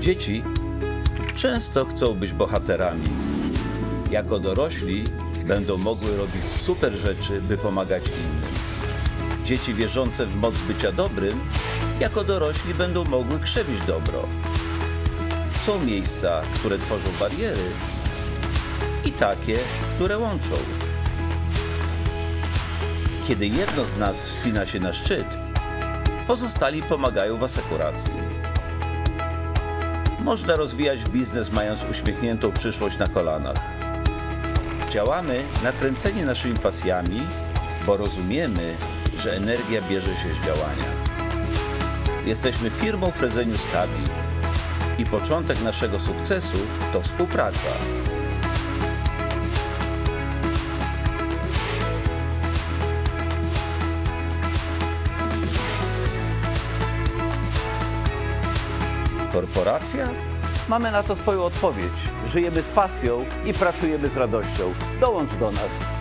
Dzieci często chcą być bohaterami. Jako dorośli będą mogły robić super rzeczy, by pomagać innym. Dzieci wierzące w moc bycia dobrym, jako dorośli będą mogły krzewić dobro. Są miejsca, które tworzą bariery i takie, które łączą. Kiedy jedno z nas wspina się na szczyt, pozostali pomagają w asekuracji. Można rozwijać biznes mając uśmiechniętą przyszłość na kolanach. Działamy nakręceni naszymi pasjami, bo rozumiemy, że energia bierze się z działania. Jesteśmy firmą Frezenius Kabi i początek naszego sukcesu to współpraca. Korporacja? Mamy na to swoją odpowiedź. Żyjemy z pasją i pracujemy z radością. Dołącz do nas.